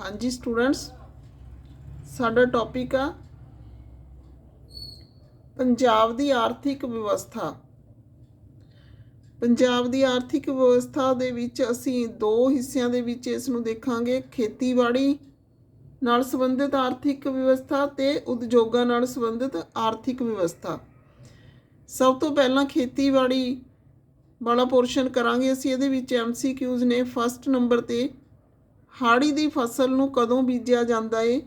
ਹਾਂਜੀ ਸਟੂਡੈਂਟਸ ਸਾਡਾ ਟੌਪਿਕ ਆ ਪੰਜਾਬ ਦੀ ਆਰਥਿਕ ਵਿਵਸਥਾ। ਪੰਜਾਬ ਦੀ ਆਰਥਿਕ ਵਿਵਸਥਾ ਦੇ ਵਿੱਚ ਅਸੀਂ ਦੋ ਹਿੱਸਿਆਂ ਦੇ ਵਿੱਚ ਇਸ ਨੂੰ ਦੇਖਾਂਗੇ, ਖੇਤੀਬਾੜੀ ਨਾਲ ਸੰਬੰਧਿਤ ਆਰਥਿਕ ਵਿਵਸਥਾ ਤੇ ਉਦਯੋਗਾਂ ਨਾਲ ਸੰਬੰਧਿਤ ਆਰਥਿਕ ਵਿਵਸਥਾ। ਸਭ ਤੋਂ ਪਹਿਲਾਂ ਖੇਤੀਬਾੜੀ ਵਾਲਾ ਪੋਰਸ਼ਨ ਕਰਾਂਗੇ ਅਸੀਂ, ਇਹਦੇ ਵਿੱਚ ਐਮਸੀਕਿਊਜ਼ ਨੇ ਫਸਟ ਨੰਬਰ ਤੇ ਹਾੜੀ ਦੀ ਫਸਲ ਨੂੰ ਕਦੋਂ ਬੀਜਿਆ ਜਾਂਦਾ ਏ?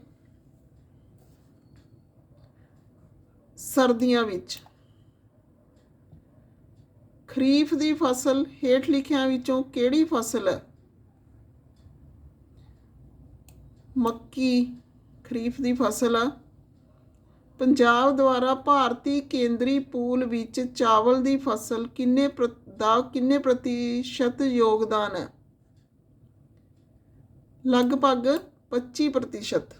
ਸਰਦੀਆਂ ਵਿੱਚ। ਖਰੀਫ ਦੀ ਫਸਲ ਹੇਠ ਲਿਖਿਆਂ ਵਿੱਚੋਂ ਕਿਹੜੀ ਫਸਲ ਹੈ? ਮੱਕੀ ਖਰੀਫ ਦੀ ਫਸਲ ਆ। ਪੰਜਾਬ ਦੁਆਰਾ ਭਾਰਤੀ ਕੇਂਦਰੀ ਪੂਲ ਵਿੱਚ ਚਾਵਲ ਦੀ ਫਸਲ ਕਿੰਨੇ ਪ੍ਰ- ਦਾ ਕਿੰਨੇ ਪ੍ਰਤੀਸ਼ਤ ਯੋਗਦਾਨ ਹੈ? ਲਗਭਗ 25%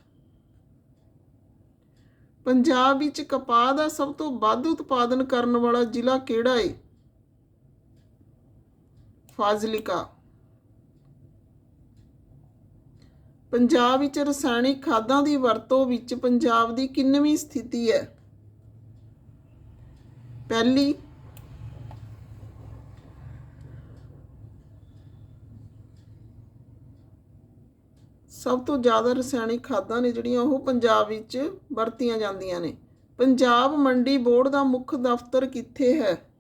ਪੰਜਾਬ ਵਿੱਚ ਕਪਾਹ ਦਾ ਸਭ ਤੋਂ ਵੱਧ ਉਤਪਾਦਨ ਕਰਨ ਵਾਲਾ ਜ਼ਿਲ੍ਹਾ ਕਿਹੜਾ ਹੈ ਫਾਜ਼ਿਲਕਾ। ਪੰਜਾਬ ਵਿੱਚ ਰਸਾਇਣਿਕ ਖਾਦਾਂ ਦੀ ਵਰਤੋਂ ਵਿੱਚ ਪੰਜਾਬ ਦੀ ਕਿੰਨਵੀਂ ਸਥਿਤੀ ਹੈ? ਪਹਿਲੀ ਸਭ ਤੋਂ ਜ਼ਿਆਦਾ ਰਸਾਇਣਿਕ ਖਾਦਾਂ ਨੇ ਜਿਹੜੀਆਂ ਉਹ ਪੰਜਾਬ ਵਿੱਚ ਵਰਤੀਆਂ ਜਾਂਦੀਆਂ ਨੇ। ਪੰਜਾਬ ਮੰਡੀ ਬੋਰਡ ਦਾ ਮੁੱਖ ਦਫ਼ਤਰ ਕਿੱਥੇ ਹੈ?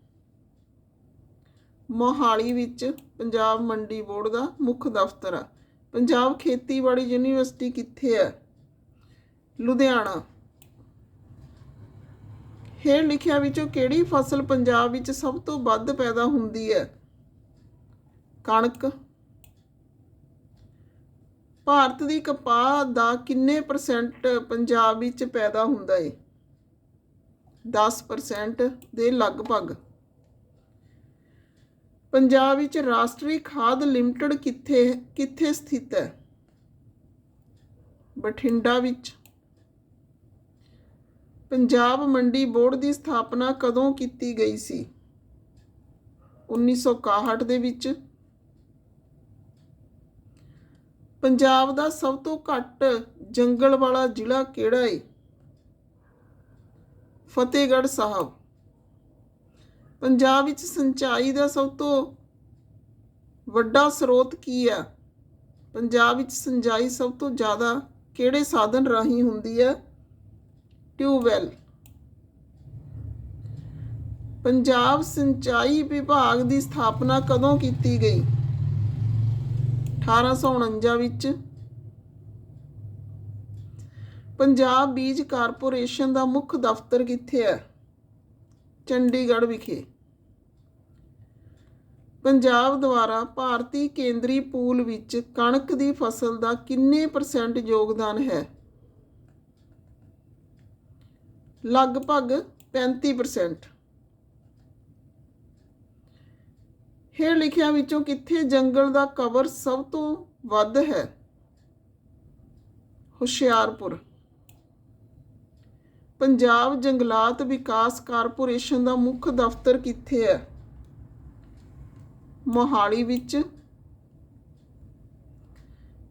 ਮੋਹਾਲੀ ਵਿੱਚ ਪੰਜਾਬ ਮੰਡੀ ਬੋਰਡ ਦਾ ਮੁੱਖ ਦਫ਼ਤਰ ਆ। ਪੰਜਾਬ ਖੇਤੀਬਾੜੀ ਯੂਨੀਵਰਸਿਟੀ ਕਿੱਥੇ ਹੈ? ਲੁਧਿਆਣਾ। ਹੇਠ ਲਿਖਿਆ ਵਿੱਚੋਂ ਕਿਹੜੀ ਫਸਲ ਪੰਜਾਬ ਵਿੱਚ ਸਭ ਤੋਂ ਵੱਧ ਪੈਦਾ ਹੁੰਦੀ ਹੈ? ਕਣਕ। ਭਾਰਤ ਦੀ ਕਪਾਹ ਦਾ ਕਿੰਨੇ ਪਰਸੈਂਟ ਪੰਜਾਬ ਵਿੱਚ ਪੈਦਾ ਹੁੰਦਾ ਏ? 10% ਦੇ ਲਗਭਗ। ਪੰਜਾਬ ਵਿੱਚ ਰਾਸ਼ਟਰੀ ਖਾਦ ਲਿਮਟਿਡ ਕਿੱਥੇ ਕਿੱਥੇ ਸਥਿਤ ਹੈ? ਬਠਿੰਡਾ ਵਿੱਚ। ਪੰਜਾਬ ਮੰਡੀ ਬੋਰਡ ਦੀ ਸਥਾਪਨਾ ਕਦੋਂ ਕੀਤੀ ਗਈ ਸੀ? 1961 ਦੇ ਵਿੱਚ। ਪੰਜਾਬ ਦਾ ਸਭ ਤੋਂ ਘੱਟ ਜੰਗਲ ਵਾਲਾ ਜ਼ਿਲ੍ਹਾ ਕਿਹੜਾ ਹੈ ਫਤਿਹਗੜ੍ਹ ਸਾਹਿਬ। ਪੰਜਾਬ ਵਿੱਚ ਸਿੰਚਾਈ ਦਾ ਸਭ ਤੋਂ ਵੱਡਾ ਸਰੋਤ ਕੀ ਹੈ ਪੰਜਾਬ ਵਿੱਚ ਸਿੰਚਾਈ ਸਭ ਤੋਂ ਜ਼ਿਆਦਾ ਕਿਹੜੇ ਸਾਧਨ ਰਾਹੀਂ ਹੁੰਦੀ ਹੈ ਟਿਊਬਵੈਲ। ਪੰਜਾਬ ਸਿੰਚਾਈ ਵਿਭਾਗ ਦੀ ਸਥਾਪਨਾ ਕਦੋਂ ਕੀਤੀ ਗਈ? 1849 ਵਿੱਚ ਪੰਜਾਬ ਬੀਜ ਕਾਰਪੋਰੇਸ਼ਨ ਦਾ ਮੁੱਖ ਦਫ਼ਤਰ ਕਿੱਥੇ ਹੈ? ਚੰਡੀਗੜ੍ਹ ਵਿਖੇ। ਪੰਜਾਬ ਦੁਆਰਾ ਭਾਰਤੀ ਕੇਂਦਰੀ ਪੂਲ ਵਿੱਚ ਕਣਕ ਦੀ ਫਸਲ ਦਾ ਕਿੰਨੇ ਪਰਸੈਂਟ ਯੋਗਦਾਨ ਹੈ? ਲਗਭਗ 35% ਹੇਠ ਲਿਖਿਆ ਵਿੱਚੋਂ ਕਿੱਥੇ ਜੰਗਲ ਦਾ ਕਵਰ ਸਭ ਤੋਂ ਵੱਧ ਹੈ? ਹੁਸ਼ਿਆਰਪੁਰ। ਪੰਜਾਬ ਜੰਗਲਾਤ ਵਿਕਾਸ ਕਾਰਪੋਰੇਸ਼ਨ ਦਾ ਮੁੱਖ ਦਫ਼ਤਰ ਕਿੱਥੇ ਹੈ? ਮੋਹਾਲੀ ਵਿੱਚ।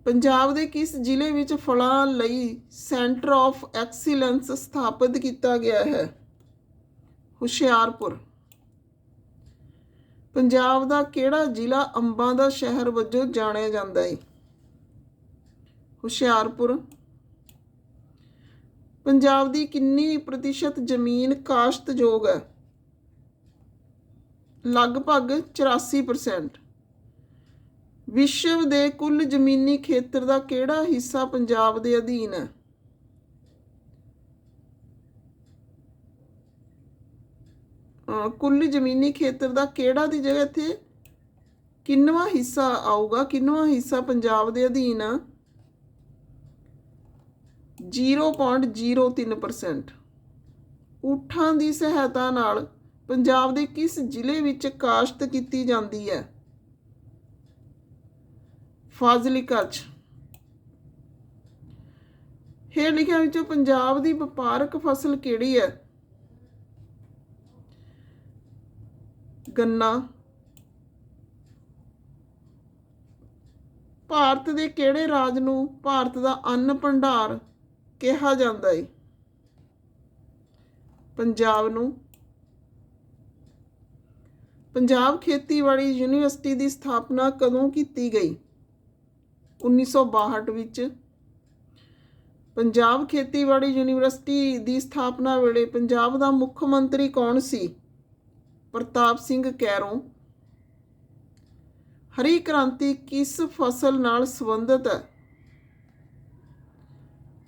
ਪੰਜਾਬ ਦੇ ਕਿਸ ਜ਼ਿਲ੍ਹੇ ਵਿੱਚ ਫਲਾਂ ਲਈ ਸੈਂਟਰ ਆਫ ਐਕਸੀਲੈਂਸ ਸਥਾਪਿਤ ਕੀਤਾ ਗਿਆ ਹੈ? ਹੁਸ਼ਿਆਰਪੁਰ। ਪੰਜਾਬ ਦਾ ਕਿਹੜਾ ਜ਼ਿਲ੍ਹਾ ਅੰਬਾਂ ਦਾ ਸ਼ਹਿਰ ਵਜੋਂ ਜਾਣਿਆ ਜਾਂਦਾ ਹੈ ਹੁਸ਼ਿਆਰਪੁਰ। ਪੰਜਾਬ ਦੀ ਕਿੰਨੀ ਪ੍ਰਤੀਸ਼ਤ ਜ਼ਮੀਨ ਕਾਸ਼ਤਯੋਗ ਹੈ? ਲਗਭਗ 84% ਵਿਸ਼ਵ ਦੇ ਕੁੱਲ ਜ਼ਮੀਨੀ ਖੇਤਰ ਦਾ ਕਿਹੜਾ ਹਿੱਸਾ ਪੰਜਾਬ ਦੇ ਅਧੀਨ ਹੈ? ਕੁੱਲ ਜ਼ਮੀਨੀ ਖੇਤਰ ਦਾ ਕਿਹੜਾ ਦੀ ਜਗ੍ਹਾ ਇੱਥੇ ਕਿੰਨਵਾ ਹਿੱਸਾ ਆਊਗਾ? ਕਿੰਨਵਾ ਹਿੱਸਾ ਪੰਜਾਬ ਦੇ ਅਧੀਨ? ਆ 0.03% ਊਠਾਂ ਦੀ ਸਹਾਇਤਾ ਨਾਲ ਪੰਜਾਬ ਦੇ ਕਿਸ ਜ਼ਿਲ੍ਹੇ ਵਿੱਚ ਕਾਸ਼ਤ ਕੀਤੀ ਜਾਂਦੀ ਹੈ? ਫਾਜ਼ਿਲਕਾ ਚ। ਹੇਠ ਲਿਖਿਆ ਵਿੱਚੋਂ ਪੰਜਾਬ ਦੀ ਵਪਾਰਕ ਫਸਲ ਕਿਹੜੀ ਹੈ? ਗੰਨਾ। ਭਾਰਤ ਦੇ ਕਿਹੜੇ ਰਾਜ ਨੂੰ ਭਾਰਤ ਦਾ ਅੰਨ ਭੰਡਾਰ ਕਿਹਾ ਜਾਂਦਾ ਹੈ ਪੰਜਾਬ ਨੂੰ। ਪੰਜਾਬ ਖੇਤੀਬਾੜੀ ਯੂਨੀਵਰਸਿਟੀ ਦੀ ਸਥਾਪਨਾ ਕਦੋਂ ਕੀਤੀ ਗਈ? 1962 ਵਿੱਚ। ਪੰਜਾਬ ਖੇਤੀਬਾੜੀ ਯੂਨੀਵਰਸਿਟੀ ਦੀ ਸਥਾਪਨਾ ਵੇਲੇ ਪੰਜਾਬ ਦਾ ਮੁੱਖ ਮੰਤਰੀ ਕੌਣ ਸੀ? ਪ੍ਰਤਾਪ ਸਿੰਘ ਕੈਰੋਂ, ਹਰੀ ਕ੍ਰਾਂਤੀ ਕਿਸ ਫਸਲ ਨਾਲ ਸੰਬੰਧਿਤ ਹੈ?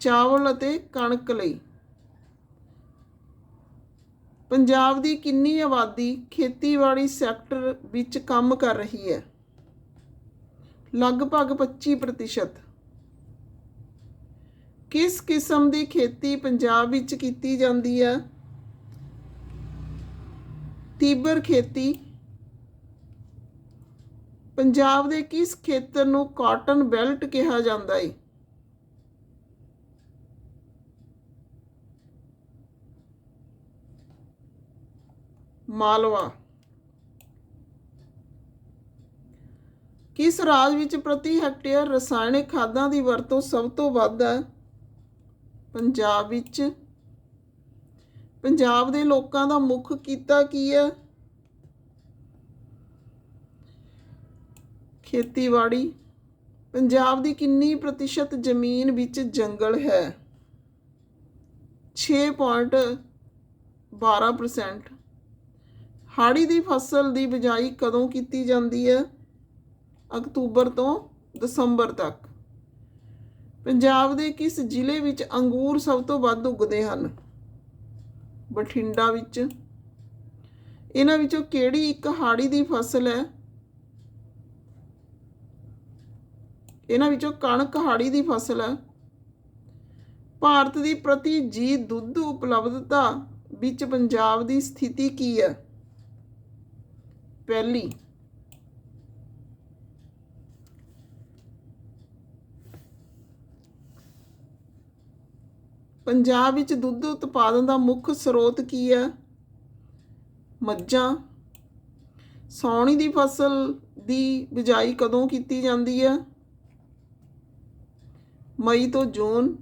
ਚਾਵਲ ਅਤੇ ਕਣਕ ਲਈ। ਪੰਜਾਬ ਦੀ ਕਿੰਨੀ ਆਬਾਦੀ ਖੇਤੀਬਾੜੀ ਸੈਕਟਰ ਵਿੱਚ ਕੰਮ ਕਰ ਰਹੀ ਹੈ? ਲਗਭਗ 25% ਕਿਸ ਕਿਸਮ ਦੀ ਖੇਤੀ ਪੰਜਾਬ ਵਿੱਚ ਕੀਤੀ ਜਾਂਦੀ ਹੈ? ਤੀਬਰ ਖੇਤੀ ਪੰਜਾਬ ਦੇ ਕਿਸ ਖੇਤਰ ਨੂੰ ਕਾਟਨ ਬੈਲਟ ਕਿਹਾ ਜਾਂਦਾ ਹੈ ਮਾਲਵਾ। ਕਿਸ ਰਾਜ ਵਿੱਚ ਪ੍ਰਤੀ ਹੈਕਟੇਅਰ ਰਸਾਇਣਿਕ ਖਾਦਾਂ ਦੀ ਵਰਤੋਂ ਸਭ ਤੋਂ ਵੱਧ ਹੈ? ਪੰਜਾਬ ਵਿੱਚ ਪੰਜਾਬ ਦੇ ਲੋਕਾਂ ਦਾ ਮੁੱਖ ਕਿੱਤਾ ਕੀ ਹੈ? ਖੇਤੀਬਾੜੀ। ਪੰਜਾਬ ਦੀ ਕਿੰਨੀ ਪ੍ਰਤੀਸ਼ਤ ਜ਼ਮੀਨ ਵਿੱਚ ਜੰਗਲ ਹੈ? 6.12% ਹਾੜੀ ਦੀ ਫਸਲ ਦੀ ਬਿਜਾਈ ਕਦੋਂ ਕੀਤੀ ਜਾਂਦੀ ਹੈ? ਅਕਤੂਬਰ ਤੋਂ ਦਸੰਬਰ ਤੱਕ। ਪੰਜਾਬ ਦੇ ਕਿਸ ਜ਼ਿਲ੍ਹੇ ਵਿੱਚ ਅੰਗੂਰ ਸਭ ਤੋਂ ਵੱਧ ਉੱਗਦੇ ਹਨ? ਬਠਿੰਡਾ ਵਿੱਚ। ਇਹਨਾਂ ਵਿੱਚੋਂ ਕਿਹੜੀ ਇੱਕ ਹਾੜੀ ਦੀ ਫਸਲ ਹੈ? ਇਹਨਾਂ ਵਿੱਚੋਂ ਕਣਕ ਹਾੜੀ ਦੀ ਫਸਲ ਹੈ। ਭਾਰਤ ਦੀ ਪ੍ਰਤੀ ਜੀ ਦੁੱਧ ਉਪਲਬਧਤਾ ਵਿੱਚ ਪੰਜਾਬ ਦੀ ਸਥਿਤੀ ਕੀ ਹੈ? ਪਹਿਲੀ ਪੰਜਾਬ ਵਿੱਚ ਦੁੱਧ ਉਤਪਾਦਨ ਦਾ ਮੁੱਖ ਸਰੋਤ ਕੀ ਹੈ ਮੱਝਾਂ। ਸੌਣੀ ਦੀ ਫਸਲ ਦੀ ਬਿਜਾਈ ਕਦੋਂ ਕੀਤੀ ਜਾਂਦੀ ਹੈ ਮਈ ਤੋਂ ਜੂਨ।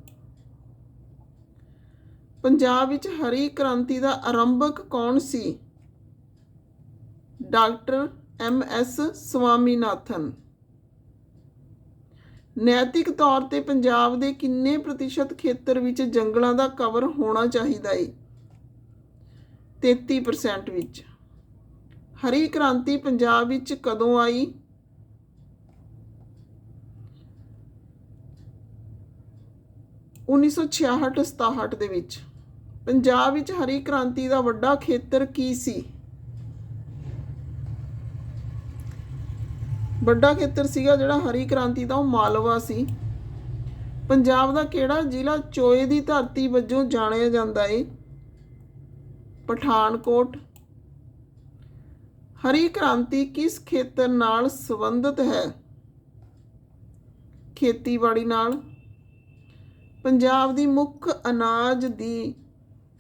ਪੰਜਾਬ ਵਿੱਚ ਹਰੀ ਕ੍ਰਾਂਤੀ ਦਾ ਆਰੰਭਕ ਕੌਣ ਸੀ? Doctor M S Swaminathan. ਨੈਤਿਕ ਤੌਰ ਤੇ ਪੰਜਾਬ ਦੇ ਕਿੰਨੇ ਪ੍ਰਤੀਸ਼ਤ ਖੇਤਰ ਵਿੱਚ ਜੰਗਲਾਂ ਦਾ ਕਵਰ ਹੋਣਾ ਚਾਹੀਦਾ ਏ? 33% ਵਿੱਚ। ਹਰੀ ਕ੍ਰਾਂਤੀ ਪੰਜਾਬ ਵਿੱਚ ਕਦੋਂ ਆਈ? ਉੱਨੀ ਸੌ 66 ਸਤਾਹਠ ਦੇ ਵਿੱਚ। ਪੰਜਾਬ ਵਿੱਚ ਹਰੀ ਕ੍ਰਾਂਤੀ ਦਾ ਵੱਡਾ ਖੇਤਰ ਕੀ ਸੀ? ਵੱਡਾ ਖੇਤਰ ਸੀਗਾ ਜਿਹੜਾ ਹਰੀ ਕ੍ਰਾਂਤੀ ਦਾ, ਉਹ ਮਾਲਵਾ ਸੀ। ਪੰਜਾਬ ਦਾ ਕਿਹੜਾ ਜ਼ਿਲ੍ਹਾ? ਚੋਏ ਦੀ ਧਰਤੀ ਵਜੋਂ ਜਾਣਿਆ ਜਾਂਦਾ ਏ। ਪਠਾਨਕੋਟ। ਹਰੀ ਕ੍ਰਾਂਤੀ ਕਿਸ ਖੇਤਰ ਨਾਲ ਸੰਬੰਧਿਤ ਹੈ? ਖੇਤੀਬਾੜੀ ਨਾਲ। ਪੰਜਾਬ ਦੀ ਮੁੱਖ ਅਨਾਜ ਦੀ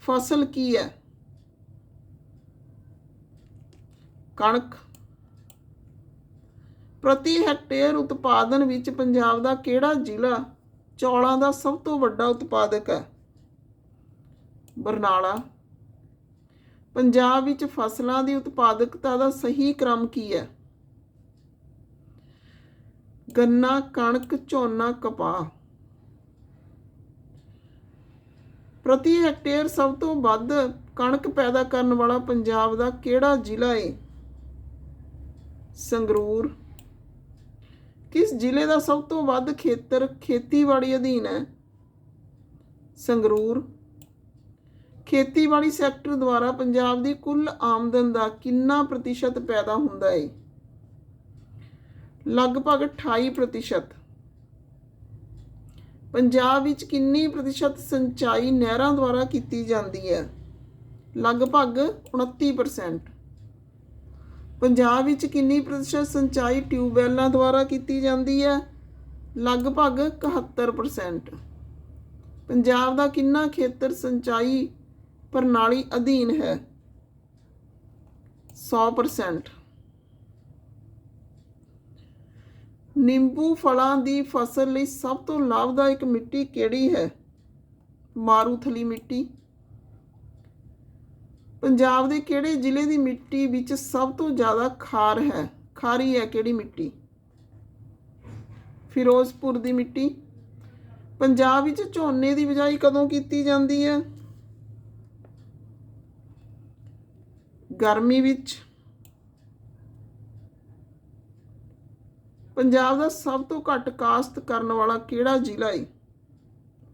ਫਸਲ ਕੀ ਹੈ? ਕਣਕ। ਪ੍ਰਤੀ ਹੈਕਟੇਅਰ ਉਤਪਾਦਨ ਵਿੱਚ ਪੰਜਾਬ ਦਾ ਕਿਹੜਾ ਜ਼ਿਲ੍ਹਾ ਚੌਲਾਂ ਦਾ ਸਭ ਤੋਂ ਵੱਡਾ ਉਤਪਾਦਕ ਹੈ? ਬਰਨਾਲਾ। ਪੰਜਾਬ ਵਿੱਚ ਫਸਲਾਂ ਦੀ ਉਤਪਾਦਕਤਾ ਦਾ ਸਹੀ ਕ੍ਰਮ ਕੀ ਹੈ? ਗੰਨਾ, ਕਣਕ, ਝੋਨਾ, ਕਪਾਹ। ਪ੍ਰਤੀ ਹੈਕਟੇਅਰ ਸਭ ਤੋਂ ਵੱਧ ਕਣਕ ਪੈਦਾ ਕਰਨ ਵਾਲਾ ਪੰਜਾਬ ਦਾ ਕਿਹੜਾ ਜ਼ਿਲ੍ਹਾ ਹੈ ਸੰਗਰੂਰ। ਕਿਸ ਜ਼ਿਲ੍ਹੇ ਦਾ ਸਭ ਤੋਂ ਵੱਧ ਖੇਤਰ ਖੇਤੀਬਾੜੀ ਅਧੀਨ ਹੈ? ਸੰਗਰੂਰ। ਖੇਤੀਬਾੜੀ ਸੈਕਟਰ ਦੁਆਰਾ ਪੰਜਾਬ ਦੀ ਕੁੱਲ ਆਮਦਨ ਦਾ ਕਿੰਨਾ ਪ੍ਰਤੀਸ਼ਤ ਪੈਦਾ ਹੁੰਦਾ ਹੈ ਲਗਭਗ 28% ਪੰਜਾਬ ਵਿੱਚ ਕਿੰਨੀ ਪ੍ਰਤੀਸ਼ਤ ਸਿੰਚਾਈ ਨਹਿਰਾਂ ਦੁਆਰਾ ਕੀਤੀ ਜਾਂਦੀ ਹੈ? ਲਗਭਗ 29% ਪੰਜਾਬ ਵਿੱਚ ਕਿੰਨੀ ਪ੍ਰਤੀਸ਼ਤ ਸਿੰਚਾਈ ਟਿਊਬਵੈੱਲਾਂ ਦੁਆਰਾ ਕੀਤੀ ਜਾਂਦੀ ਹੈ? ਲਗਭਗ 71% ਪੰਜਾਬ ਦਾ ਕਿੰਨਾ ਖੇਤਰ ਸਿੰਚਾਈ ਪ੍ਰਣਾਲੀ ਅਧੀਨ ਹੈ? 100% ਨਿੰਬੂ ਫਲਾਂ ਦੀ ਫਸਲ ਲਈ ਸਭ ਤੋਂ ਲਾਭਦਾਇਕ ਮਿੱਟੀ ਕਿਹੜੀ ਹੈ? ਮਾਰੂਥਲੀ ਮਿੱਟੀ। ਪੰਜਾਬ ਦੇ ਕਿਹੜੇ ਜ਼ਿਲ੍ਹੇ ਦੀ ਮਿੱਟੀ ਵਿੱਚ ਸਭ ਤੋਂ ਜ਼ਿਆਦਾ ਖਾਰ ਹੈ? ਖਾਰੀ ਹੈ ਕਿਹੜੀ ਮਿੱਟੀ? ਫਿਰੋਜ਼ਪੁਰ ਦੀ ਮਿੱਟੀ। ਪੰਜਾਬ ਵਿੱਚ ਝੋਨੇ ਦੀ ਬਿਜਾਈ ਕਦੋਂ ਕੀਤੀ ਜਾਂਦੀ ਹੈ? ਗਰਮੀ ਵਿੱਚ। ਪੰਜਾਬ ਦਾ ਸਭ ਤੋਂ ਘੱਟ ਕਾਸ਼ਤ ਕਰਨ ਵਾਲਾ ਕਿਹੜਾ ਜ਼ਿਲ੍ਹਾ ਹੈ?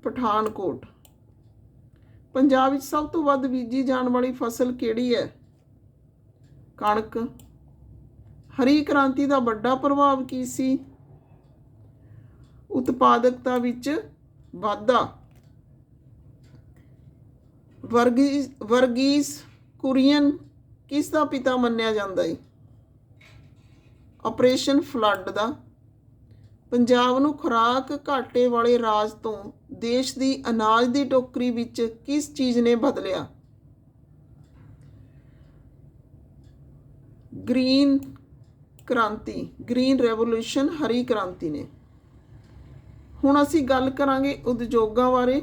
ਪਠਾਨਕੋਟ। ਪੰਜਾਬ ਵਿੱਚ ਸਭ ਤੋਂ ਵੱਧ ਬੀਜੀ ਜਾਣ ਵਾਲੀ ਫਸਲ ਕਿਹੜੀ ਹੈ? ਕਣਕ। ਹਰੀ ਕ੍ਰਾਂਤੀ ਦਾ ਵੱਡਾ ਪ੍ਰਭਾਵ ਕੀ ਸੀ? ਉਤਪਾਦਕਤਾ ਵਿੱਚ ਵਾਧਾ। ਵਰਗੀਸ ਵਰਗੀਸ ਕੁਰੀਅਨ ਕਿਸ ਦਾ ਪਿਤਾ ਮੰਨਿਆ ਜਾਂਦਾ ਹੈ? ਆਪਰੇਸ਼ਨ ਫਲੱਡ ਦਾ। ਪੰਜਾਬ ਨੂੰ ਖੁਰਾਕ ਘਾਟੇ ਵਾਲੇ ਰਾਜ ਤੋਂ ਦੇਸ਼ ਦੀ ਅਨਾਜ ਦੀ ਟੋਕਰੀ ਵਿੱਚ ਕਿਸ ਚੀਜ਼ ਨੇ ਬਦਲਿਆ? ਗ੍ਰੀਨ ਕ੍ਰਾਂਤੀ, ਗ੍ਰੀਨ ਰੈਵੋਲੂਸ਼ਨ, ਹਰੀ ਕ੍ਰਾਂਤੀ ਨੇ। ਹੁਣ ਅਸੀਂ ਗੱਲ ਕਰਾਂਗੇ ਉਦਯੋਗਾਂ ਬਾਰੇ।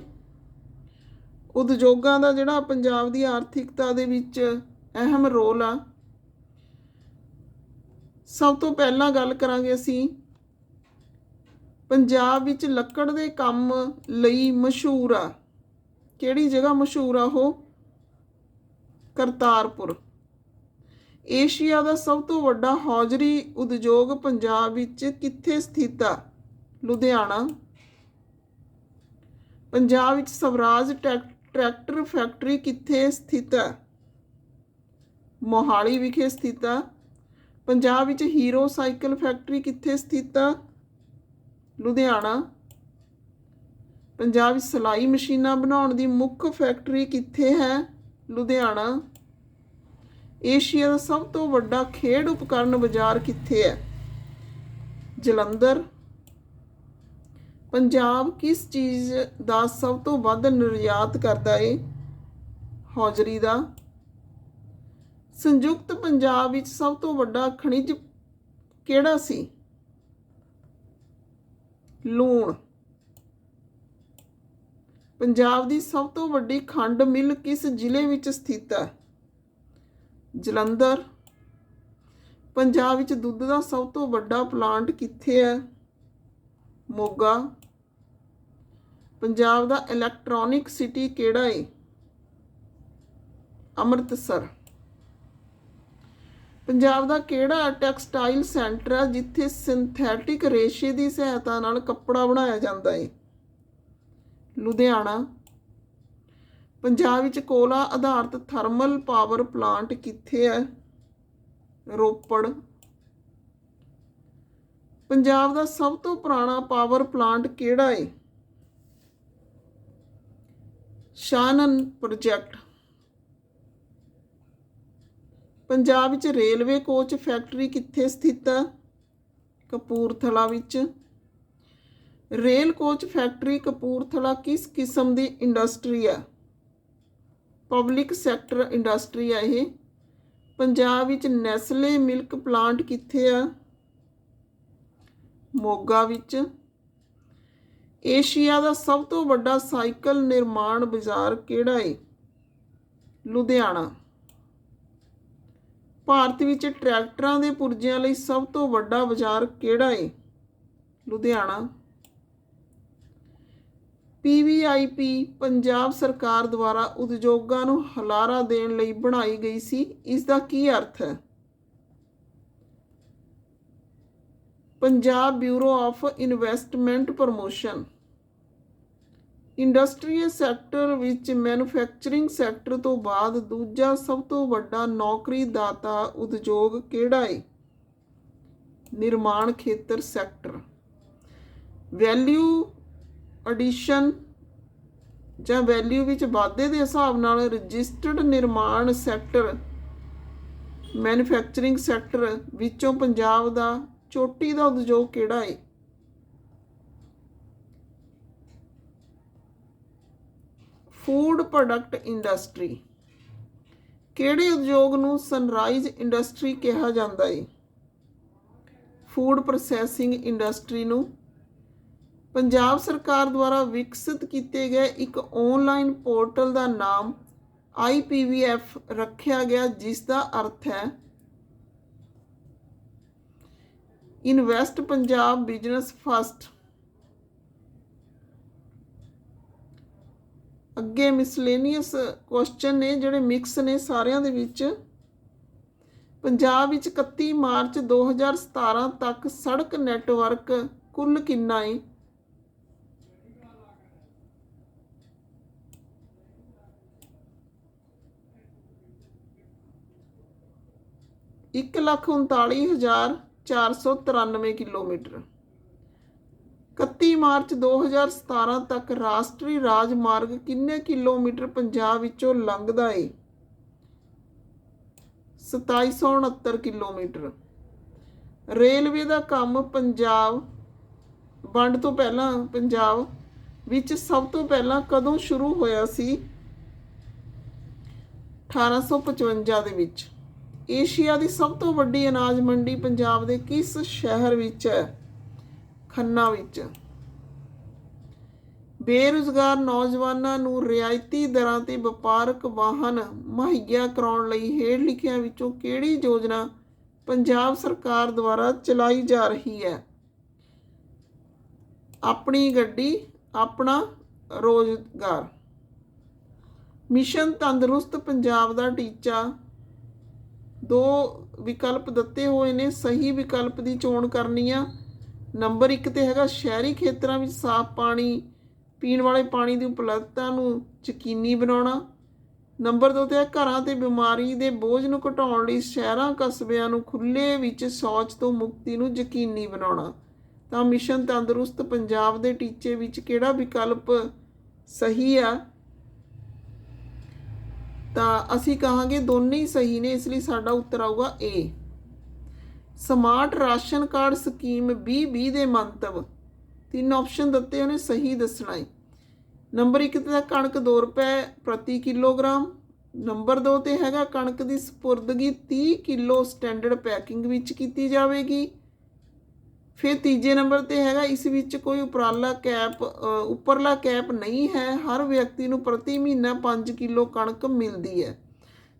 ਉਦਯੋਗਾਂ ਦਾ ਜਿਹੜਾ ਪੰਜਾਬ ਦੀ ਆਰਥਿਕਤਾ ਦੇ ਵਿੱਚ ਅਹਿਮ ਰੋਲ ਆ। ਸਭ ਤੋਂ ਪਹਿਲਾਂ ਗੱਲ ਕਰਾਂਗੇ ਅਸੀਂ ਪੰਜਾਬ ਵਿੱਚ ਲੱਕੜ ਦੇ ਕੰਮ ਲਈ ਮਸ਼ਹੂਰ ਆ। ਕਿਹੜੀ ਜਗ੍ਹਾ ਮਸ਼ਹੂਰ ਆ ਉਹ? ਕਰਤਾਰਪੁਰ। ਏਸ਼ੀਆ ਦਾ ਸਭ ਤੋਂ ਵੱਡਾ ਹੌਜ਼ਰੀ ਉਦਯੋਗ ਪੰਜਾਬ ਵਿੱਚ ਕਿੱਥੇ ਸਥਿਤ ਆ? ਲੁਧਿਆਣਾ। ਪੰਜਾਬ ਵਿੱਚ ਸਵਰਾਜ ਟਰੈਕ- ਟਰੈਕਟਰ ਫੈਕਟਰੀ ਕਿੱਥੇ ਸਥਿਤ ਹੈ ਮੋਹਾਲੀ ਵਿਖੇ ਸਥਿਤ ਹੈ ਪੰਜਾਬ ਵਿੱਚ ਹੀਰੋ ਸਾਈਕਲ ਫੈਕਟਰੀ ਕਿੱਥੇ ਸਥਿਤ ਹੈ ਲੁਧਿਆਣਾ। ਪੰਜਾਬ ਵਿੱਚ ਸਲਾਈ ਮਸ਼ੀਨਾਂ ਬਣਾਉਣ ਦੀ ਮੁੱਖ ਫੈਕਟਰੀ ਕਿੱਥੇ ਹੈ? ਲੁਧਿਆਣਾ। ਏਸ਼ੀਆ ਦਾ ਸਭ ਤੋਂ ਵੱਡਾ ਖੇਡ ਉਪਕਰਨ ਬਾਜ਼ਾਰ ਕਿੱਥੇ ਹੈ? ਜਲੰਧਰ। ਪੰਜਾਬ ਕਿਸ ਚੀਜ਼ ਦਾ ਸਭ ਤੋਂ ਵੱਧ ਨਿਰਯਾਤ ਕਰਦਾ ਏ? ਹੌਜ਼ਰੀ ਦਾ। ਸੰਯੁਕਤ ਪੰਜਾਬ ਵਿੱਚ ਸਭ ਤੋਂ ਵੱਡਾ ਖਣਿਜ ਕਿਹੜਾ ਸੀ? ਲੂਣ। ਪੰਜਾਬ ਦੀ ਸਭ ਤੋਂ ਵੱਡੀ ਖੰਡ ਮਿੱਲ ਕਿਸ ਜ਼ਿਲ੍ਹੇ ਵਿੱਚ ਸਥਿਤ ਹੈ? ਜਲੰਧਰ। ਪੰਜਾਬ ਵਿੱਚ ਦੁੱਧ ਦਾ ਸਭ ਤੋਂ ਵੱਡਾ ਪਲਾਂਟ ਕਿੱਥੇ ਹੈ? ਮੋਗਾ। ਪੰਜਾਬ ਦਾ ਇਲੈਕਟ੍ਰੋਨਿਕ ਸਿਟੀ ਕਿਹੜਾ ਹੈ ਅੰਮ੍ਰਿਤਸਰ। ਪੰਜਾਬ ਦਾ ਕਿਹੜਾ ਟੈਕਸਟਾਈਲ ਸੈਂਟਰ ਹੈ ਜਿੱਥੇ ਸਿੰਥੈਟਿਕ ਰੇਸ਼ੇ ਦੀ ਸਹਾਇਤਾ ਨਾਲ ਕੱਪੜਾ ਬਣਾਇਆ ਜਾਂਦਾ ਹੈ ਲੁਧਿਆਣਾ। ਪੰਜਾਬ ਵਿੱਚ ਕੋਲਾ ਆਧਾਰਿਤ ਥਰਮਲ ਪਾਵਰ ਪਲਾਂਟ ਕਿੱਥੇ ਹੈ ਰੋਪੜ। ਪੰਜਾਬ ਦਾ ਸਭ ਤੋਂ ਪੁਰਾਣਾ ਪਾਵਰ ਪਲਾਂਟ ਕਿਹੜਾ ਹੈ ਸ਼ਾਨਨ ਪ੍ਰੋਜੈਕਟ। ਪੰਜਾਬ ਵਿੱਚ ਰੇਲਵੇ ਕੋਚ ਫੈਕਟਰੀ ਕਿੱਥੇ ਸਥਿਤ ਹੈ ਕਪੂਰਥਲਾ ਵਿੱਚ। ਰੇਲ ਕੋਚ ਫੈਕਟਰੀ ਕਪੂਰਥਲਾ ਕਿਸ ਕਿਸਮ ਦੀ ਇੰਡਸਟਰੀ ਹੈ ਪਬਲਿਕ ਸੈਕਟਰ ਇੰਡਸਟਰੀ ਹੈ ਇਹ। ਪੰਜਾਬ ਵਿੱਚ ਨੈਸਲੇ ਮਿਲਕ ਪਲਾਂਟ ਕਿੱਥੇ ਆ? ਮੋਗਾ ਵਿੱਚ। ਏਸ਼ੀਆ ਦਾ ਸਭ ਤੋਂ ਵੱਡਾ ਸਾਈਕਲ ਨਿਰਮਾਣ ਬਾਜ਼ਾਰ ਕਿਹੜਾ ਹੈ ਲੁਧਿਆਣਾ। ਭਾਰਤ ਵਿੱਚ ਟਰੈਕਟਰਾਂ ਦੇ ਪੁਰਜਿਆਂ ਲਈ ਸਭ ਤੋਂ ਵੱਡਾ ਬਾਜ਼ਾਰ ਕਿਹੜਾ ਹੈ ਲੁਧਿਆਣਾ। ਪੀਵੀਆਈਪੀ ਪੰਜਾਬ ਸਰਕਾਰ ਦੁਆਰਾ ਉਦਯੋਗਾਂ ਨੂੰ ਹਲਾਰਾ ਦੇਣ ਲਈ ਬਣਾਈ ਗਈ ਸੀ। ਇਸ ਦਾ ਕੀ ਅਰਥ ਹੈ? Punjab bureau of investment promotion. Industrial sector ਵਿੱਚ ਮੈਨੂਫੈਕਚਰਿੰਗ ਸੈਕਟਰ ਤੋਂ ਬਾਅਦ ਦੂਜਾ ਸਭ ਤੋਂ ਵੱਡਾ ਨੌਕਰੀ ਦਾਤਾ ਉਦਯੋਗ ਕਿਹੜਾ ਹੈ ਨਿਰਮਾਣ ਖੇਤਰ ਸੈਕਟਰ। ਵੈਲਿਊ ਐਡੀਸ਼ਨ ਜਾਂ ਵੈਲਿਊ ਵਿੱਚ ਵਾਧੇ ਦੇ ਹਿਸਾਬ ਨਾਲ ਰਜਿਸਟਰਡ ਨਿਰਮਾਣ ਸੈਕਟਰ, ਮੈਨੂਫੈਕਚਰਿੰਗ ਸੈਕਟਰ ਵਿੱਚੋਂ ਪੰਜਾਬ ਦਾ, ਚੋਟੀ ਦਾ ਉਦਯੋਗ ਕਿਹੜਾ ਹੈ ਫੂਡ ਪ੍ਰੋਡਕਟ ਇੰਡਸਟਰੀ। ਕਿਹੜੇ ਉਦਯੋਗ ਨੂੰ ਸਨਰਾਈਜ਼ ਇੰਡਸਟਰੀ ਕਿਹਾ ਜਾਂਦਾ ਹੈ ਫੂਡ ਪ੍ਰੋਸੈਸਿੰਗ ਇੰਡਸਟਰੀ ਨੂੰ ਪੰਜਾਬ ਸਰਕਾਰ ਦੁਆਰਾ ਵਿਕਸਿਤ ਕੀਤੇ ਗਏ ਇੱਕ ਆਨਲਾਈਨ ਪੋਰਟਲ ਦਾ ਨਾਮ IPVF ਰੱਖਿਆ ਗਿਆ, ਜਿਸ ਦਾ ਅਰਥ ਹੈ ਇਨਵੈਸਟ ਪੰਜਾਬ ਬਿਜ਼ਨਸ ਫਸਟ। ਅੱਗੇ ਮਿਸਲੇਨੀਅਸ ਕੁਐਸਚਨ ਨੇ ਜਿਹੜੇ ਮਿਕਸ ਨੇ ਸਾਰਿਆਂ ਦੇ ਵਿੱਚ। ਪੰਜਾਬ ਵਿੱਚ 31 ਮਾਰਚ 2017 ਤੱਕ ਸੜਕ ਨੈਟਵਰਕ ਕੁੱਲ ਕਿੰਨਾ ਹੈ ਇੱਕ ਲੱਖ ਉਨਤਾਲੀ ਹਜ਼ਾਰ ਚਾਰ ਸੌ ਤਰਾਨਵੇਂ ਕਿਲੋਮੀਟਰ। 31 ਮਾਰਚ 2017 ਤੱਕ ਰਾਸ਼ਟਰੀ ਰਾਜਮਾਰਗ ਕਿੰਨੇ ਕਿਲੋਮੀਟਰ ਪੰਜਾਬ ਵਿੱਚੋਂ ਲੰਘਦਾ ਏ? 2769 ਕਿਲੋਮੀਟਰ। ਰੇਲਵੇ ਦਾ ਕੰਮ ਪੰਜਾਬ ਵੰਡ ਤੋਂ ਪਹਿਲਾਂ ਪੰਜਾਬ ਵਿੱਚ ਸਭ ਤੋਂ ਪਹਿਲਾਂ ਕਦੋਂ ਸ਼ੁਰੂ ਹੋਇਆ ਸੀ? 1855 ਦੇ ਵਿੱਚ। ਏਸ਼ੀਆ ਦੀ ਸਭ ਤੋਂ ਵੱਡੀ ਅਨਾਜ ਮੰਡੀ ਪੰਜਾਬ ਦੇ ਕਿਸ ਸ਼ਹਿਰ ਵਿੱਚ ਹੈ? ਖੰਨਾ ਵਿੱਚ। ਬੇਰੁਜ਼ਗਾਰ ਨੌਜਵਾਨਾਂ ਨੂੰ ਰਿਆਇਤੀ ਦਰਾਂ ਤੇ ਵਪਾਰਕ ਵਾਹਨ ਮੁਹੱਈਆ ਕਰਾਉਣ ਲਈ ਹੇਠ ਲਿਖਿਆਂ ਵਿੱਚੋਂ ਕਿਹੜੀ ਯੋਜਨਾ ਪੰਜਾਬ ਸਰਕਾਰ ਦੁਆਰਾ ਚਲਾਈ ਜਾ ਰਹੀ ਹੈ? ਆਪਣੀ ਗੱਡੀ, ਆਪਣਾ ਰੋਜ਼ਗਾਰ। ਮਿਸ਼ਨ ਤੰਦਰੁਸਤ ਪੰਜਾਬ ਦਾ ਟੀਚਾ। ਦੋ ਵਿਕਲਪ ਦਿੱਤੇ ਹੋਏ ਨੇ, ਸਹੀ ਵਿਕਲਪ ਦੀ ਚੋਣ ਕਰਨੀ ਆ। ਨੰਬਰ 1 ਤੇ ਹੈਗਾ ਸ਼ਹਿਰੀ ਖੇਤਰਾਂ ਵਿੱਚ ਸਾਫ਼ ਪਾਣੀ, ਪੀਣ ਵਾਲੇ ਪਾਣੀ ਦੀ ਉਪਲਬਧਤਾ ਨੂੰ ਯਕੀਨੀ ਬਣਾਉਣਾ। ਨੰਬਰ 2 ਤੇ ਹੈ ਘਰਾਂ ਤੇ ਬਿਮਾਰੀ ਦੇ ਬੋਝ ਨੂੰ ਘਟਾਉਣ ਲਈ ਸ਼ਹਿਰਾਂ, ਕਸਬਿਆਂ ਨੂੰ ਖੁੱਲੇ ਵਿੱਚ ਸ਼ੌਚ ਤੋਂ ਮੁਕਤੀ ਨੂੰ ਯਕੀਨੀ ਬਣਾਉਣਾ। ਤਾਂ ਮਿਸ਼ਨ ਤੰਦਰੁਸਤ ਪੰਜਾਬ ਦੇ ਟੀਚੇ ਵਿੱਚ ਕਿਹੜਾ ਵਿਕਲਪ ਸਹੀ ਆ? ਤਾਂ ਅਸੀਂ ਕਹਾਂਗੇ ਦੋਨੇ ਹੀ ਸਹੀ ਨੇ, ਇਸ ਲਈ ਸਾਡਾ ਉੱਤਰ ਆਊਗਾ A smart ration card scheme 2020 ਦੇ ਮੰਤਵ। ਤਿੰਨ ਆਪਸ਼ਨ ਦਿੱਤੇ, ਉਹਨੇ ਸਹੀ ਦੱਸਣਾ ਹੈ ਨੰਬਰ 1 ਤੇ ਹੈ ਕਣਕ 2 ਰੁਪਏ ਪ੍ਰਤੀ ਕਿਲੋਗ੍ਰਾਮ। ਨੰਬਰ 2 ਤੇ ਹੈਗਾ, ਕਣਕ ਦੀ ਸਪੁਰਦਗੀ 30 ਕਿਲੋ ਸਟੈਂਡਰਡ ਪੈਕਿੰਗ ਵਿੱਚ ਕੀਤੀ ਜਾਵੇਗੀ। ਫਿਰ ਤੀਜੇ ਨੰਬਰ ਤੇ ਹੈਗਾ, ਇਸ ਵਿੱਚ ਕੋਈ ਉਪਰਾਲਾ ਕੈਪ ਉੱਪਰਲਾ ਕੈਪ ਨਹੀਂ ਹੈ। ਹਰ ਵਿਅਕਤੀ ਨੂੰ ਪ੍ਰਤੀ ਮਹੀਨਾ 5 ਕਿਲੋ ਕਣਕ ਮਿਲਦੀ ਹੈ।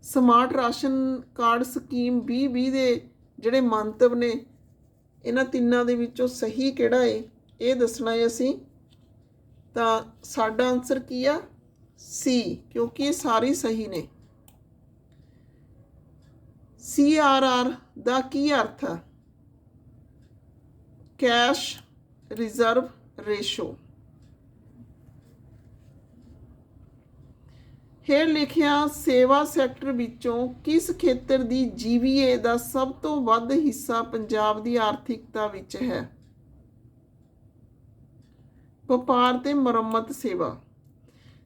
ਸਮਾਰਟ ਰਾਸ਼ਨ ਕਾਰਡ ਸਕੀਮ 2020 ਦੇ ਜਿਹੜੇ ਮੰਤਵ ਨੇ, ਇਹਨਾਂ ਤਿੰਨਾਂ ਦੇ ਵਿੱਚੋਂ ਸਹੀ ਕਿਹੜਾ ਏ? ਇਹ ਦੱਸਣਾ ਹੈ ਅਸੀਂ। ਤਾਂ ਸਾਡਾ ਆਨਸਰ ਕੀ ਆ? ਸੀ ਕਿਉਂਕਿ ਇਹ ਸਾਰੇ ਸਹੀ ਨੇ। ਸੀ ਆਰ ਆਰ ਦਾ ਕੀ ਅਰਥ ਆ? ਕੈਸ਼ ਰਿਜ਼ਰਵ ਰੇਸ਼ੋ ਹੇਠ ਲਿਖਿਆ, ਸੇਵਾ ਸੈਕਟਰ ਵਿੱਚੋਂ ਕਿਸ ਖੇਤਰ ਦੀ ਜੀਵੀਏ ਦਾ ਸਭ ਤੋਂ ਵੱਧ ਹਿੱਸਾ ਪੰਜਾਬ ਦੀ ਆਰਥਿਕਤਾ ਵਿੱਚ ਹੈ? ਵਪਾਰ ਤੇ ਮੁਰੰਮਤ ਸੇਵਾ।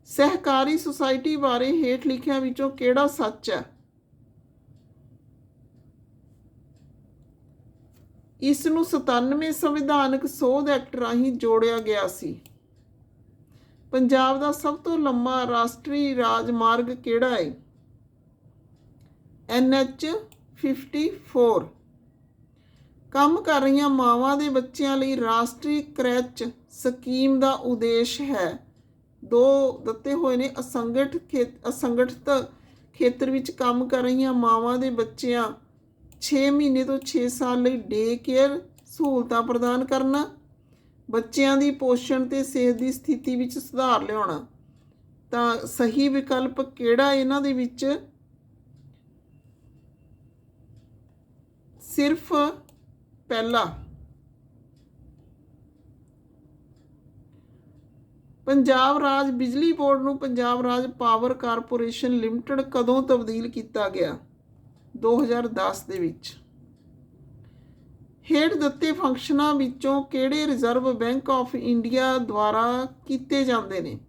ਸਹਿਕਾਰੀ ਸੁਸਾਇਟੀ ਬਾਰੇ ਹੇਠ ਲਿਖਿਆਂ ਵਿੱਚੋਂ ਕਿਹੜਾ ਸੱਚ ਹੈ? ਇਸ ਨੂੰ 97 ਸੰਵਿਧਾਨਕ ਸੋਧ ਐਕਟ ਰਾਹੀਂ ਜੋੜਿਆ ਗਿਆ ਸੀ। ਪੰਜਾਬ ਦਾ ਸਭ ਤੋਂ ਲੰਮਾ ਰਾਸ਼ਟਰੀ ਰਾਜਮਾਰਗ ਕਿਹੜਾ ਹੈ NH 54 ਕੰਮ ਕਰ ਰਹੀਆਂ ਮਾਵਾਂ ਦੇ ਬੱਚਿਆਂ ਲਈ ਰਾਸ਼ਟਰੀ ਕਰੈਚ ਸਕੀਮ ਦਾ ਉਦੇਸ਼ ਹੈ। ਦੋ ਦਿੱਤੇ ਹੋਏ ਨੇ, ਅਸੰਗਠ ਖੇਤ, ਅਸੰਗਠਿਤ ਖੇਤਰ ਵਿੱਚ ਕੰਮ ਕਰ ਰਹੀਆਂ ਮਾਵਾਂ ਦੇ ਬੱਚਿਆਂ 6 ਮਹੀਨੇ ਤੋਂ 6 ਸਾਲ ਲਈ ਡੇ ਕੇਅਰ ਸਹੂਲਤਾਂ ਪ੍ਰਦਾਨ ਕਰਨਾ ਬੱਚਿਆਂ ਦੀ ਪੋਸ਼ਣ ਤੇ ਸਿਹਤ ਦੀ ਸਥਿਤੀ ਵਿੱਚ ਸੁਧਾਰ ਲਿਆਉਣਾ। ਤਾਂ ਸਹੀ ਵਿਕਲਪ ਕਿਹੜਾ ਇਹਨਾਂ ਦੇ ਵਿੱਚ? ਸਿਰਫ ਪਹਿਲਾ। ਪੰਜਾਬ ਰਾਜ ਬਿਜਲੀ ਬੋਰਡ ਨੂੰ ਪੰਜਾਬ ਰਾਜ ਪਾਵਰ ਕਾਰਪੋਰੇਸ਼ਨ ਲਿਮਟਿਡ ਕਦੋਂ ਤਬਦੀਲ ਕੀਤਾ ਗਿਆ? 2010 ਦੇ ਵਿੱਚ। ਹੇਠ ਦਿੱਤੇ ਫੰਕਸ਼ਨਾਂ ਵਿੱਚੋਂ ਕਿਹੜੇ ਰਿਜ਼ਰਵ ਬੈਂਕ ਆਫ ਇੰਡੀਆ ਦੁਆਰਾ ਕੀਤੇ ਜਾਂਦੇ ਨੇ?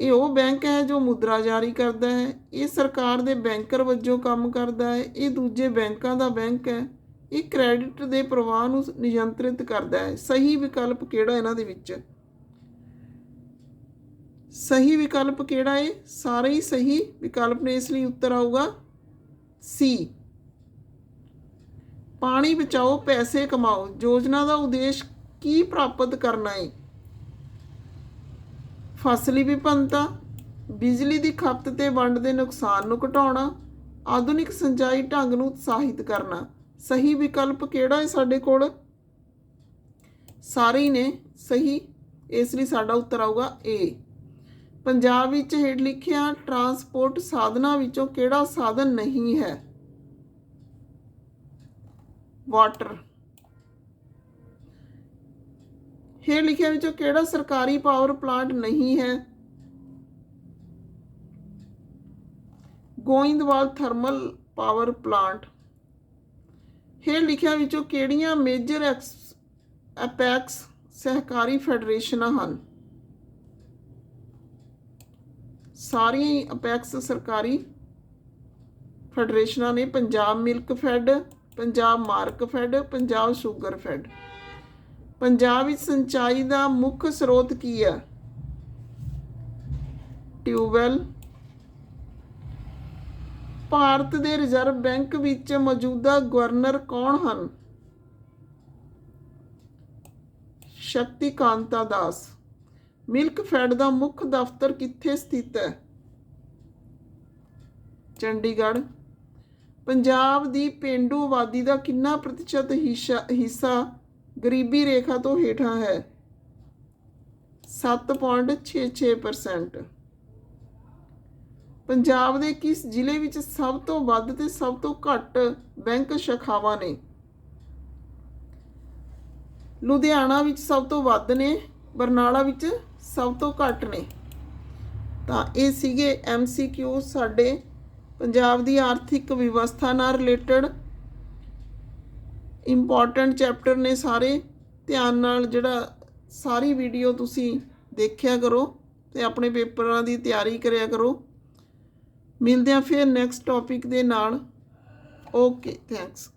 ਇਹ ਉਹ ਬੈਂਕ ਹੈ ਜੋ ਮੁਦਰਾ ਜਾਰੀ ਕਰਦਾ ਹੈ। ਇਹ ਸਰਕਾਰ ਦੇ ਬੈਂਕਰ ਵਜੋਂ ਕੰਮ ਕਰਦਾ ਹੈ। ਇਹ ਦੂਜੇ ਬੈਂਕਾਂ ਦਾ ਬੈਂਕ ਹੈ। ਇਹ ਕ੍ਰੈਡਿਟ ਦੇ ਪ੍ਰਵਾਹ ਨੂੰ ਨਿਯੰਤਰਿਤ ਕਰਦਾ ਹੈ। ਸਹੀ ਵਿਕਲਪ ਕਿਹੜਾ ਇਹਨਾਂ ਦੇ ਵਿੱਚ? ਸਹੀ ਵਿਕਲਪ ਕਿਹੜਾ ਹੈ ਸਾਰੇ ਹੀ ਸਹੀ ਵਿਕਲਪ ਨੇ ਇਸ ਲਈ ਉੱਤਰ ਆਊਗਾ। ਸੀ। ਪਾਣੀ ਬਚਾਓ, ਪੈਸੇ ਕਮਾਓ। ਯੋਜਨਾ ਦਾ ਉਦੇਸ਼ ਕੀ ਪ੍ਰਾਪਤ ਕਰਨਾ ਹੈ ਫਸਲੀ ਵਿਭਿੰਨਤਾ, ਬਿਜਲੀ ਦੀ ਖਪਤ ਤੇ ਵੰਡ ਦੇ ਨੁਕਸਾਨ ਨੂੰ ਘਟਾਉਣਾ, ਆਧੁਨਿਕ ਸਿੰਚਾਈ ਢੰਗ ਨੂੰ ਉਤਸ਼ਾਹਿਤ ਕਰਨਾ। ਸਹੀ ਵਿਕਲਪ ਕਿਹੜਾ ਹੈ ਸਾਡੇ ਕੋਲ? ਸਾਰੇ ਹੀ ਨੇ, ਸਹੀ? ਇਸ ਲਈ ਸਾਡਾ ਉੱਤਰ ਆਊਗਾ ਏ ਪੰਜਾਬ ਵਿੱਚ ਹੇਠ ਲਿਖਿਆ, ਟਰਾਂਸਪੋਰਟ ਸਾਧਨਾਂ ਵਿੱਚੋਂ ਕਿਹੜਾ ਸਾਧਨ ਨਹੀਂ ਹੈ? ਵਾਟਰ ਹੇਠ ਲਿਖਿਆ ਵਿੱਚੋਂ ਕਿਹੜਾ ਸਰਕਾਰੀ ਪਾਵਰ ਪਲਾਂਟ ਨਹੀਂ ਹੈ? ਗੋਇੰਦਵਾਲ ਥਰਮਲ ਪਾਵਰ ਪਲਾਂਟ ਹੇ ਲਿਖਿਆ ਵਿੱਚੋਂ ਕਿਹੜੀਆਂ ਮੇਜਰ ਅਪੈਕਸ ਸਹਿਕਾਰੀ ਫੈਡਰੇਸ਼ਨਾਂ ਹਨ? ਸਾਰੀਆਂ ਹੀ ਅਪੈਕਸ ਸਰਕਾਰੀ ਫੈਡਰੇਸ਼ਨਾਂ ਨੇ Punjab Milkfed Punjab Markfed, Punjab Sugarfed. Punjab ਵਿੱਚ ਸਿੰਚਾਈ ਦਾ ਮੁੱਖ ਸਰੋਤ ਕੀ ਹੈ? ਟਿਊਬਵੈਲ। ਭਾਰਤ ਦੇ ਰਿਜ਼ਰਵ ਬੈਂਕ ਵਿੱਚ ਮੌਜੂਦਾ ਗਵਰਨਰ ਕੌਣ ਹਨ? ਸ਼ਕਤੀਕਾਂਤਾ ਦਾਸ। ਮਿਲਕ ਫੈਡ ਦਾ ਮੁੱਖ ਦਫ਼ਤਰ ਕਿੱਥੇ ਸਥਿਤ ਹੈ? ਚੰਡੀਗੜ੍ਹ। ਪੰਜਾਬ ਦੀ ਪੇਂਡੂ ਆਬਾਦੀ ਦਾ ਕਿੰਨਾ ਪ੍ਰਤੀਸ਼ਤ ਹਿੱਸਾ ਹਿੱਸਾ ਗਰੀਬੀ ਰੇਖਾ ਤੋਂ ਹੇਠਾਂ ਹੈ? 7.66% ਪੰਜਾਬ ਦੇ ਕਿਸ ਜ਼ਿਲ੍ਹੇ ਵਿੱਚ ਸਭ ਤੋਂ ਵੱਧ ਤੇ ਸਭ ਤੋਂ ਘੱਟ ਬੈਂਕ ਸ਼ਾਖਾਵਾਂ ਨੇ? ਲੁਧਿਆਣਾ ਵਿੱਚ ਸਭ ਤੋਂ ਵੱਧ ਨੇ, ਬਰਨਾਲਾ ਵਿੱਚ ਸਭ ਤੋਂ ਘੱਟ ਨੇ। ਤਾਂ ਇਹ ਸੀਗੇ ਐਮਸੀਕਿਊ ਸਾਡੇ ਪੰਜਾਬ ਦੀ ਆਰਥਿਕ ਵਿਵਸਥਾ ਨਾਲ ਰਿਲੇਟਡ ਇੰਪੋਰਟੈਂਟ ਚੈਪਟਰ ਨੇ ਸਾਰੇ। ਧਿਆਨ ਨਾਲ ਜਿਹੜਾ ਸਾਰੀ ਵੀਡੀਓ ਤੁਸੀਂ ਦੇਖਿਆ ਕਰੋ ਤੇ ਆਪਣੇ ਪੇਪਰਾਂ ਦੀ ਤਿਆਰੀ ਕਰਿਆ ਕਰੋ। ਮਿਲਦੇ ਹਾਂ ਫਿਰ ਨੈਕਸਟ ਟੌਪਿਕ ਦੇ ਨਾਲ। Okay thanks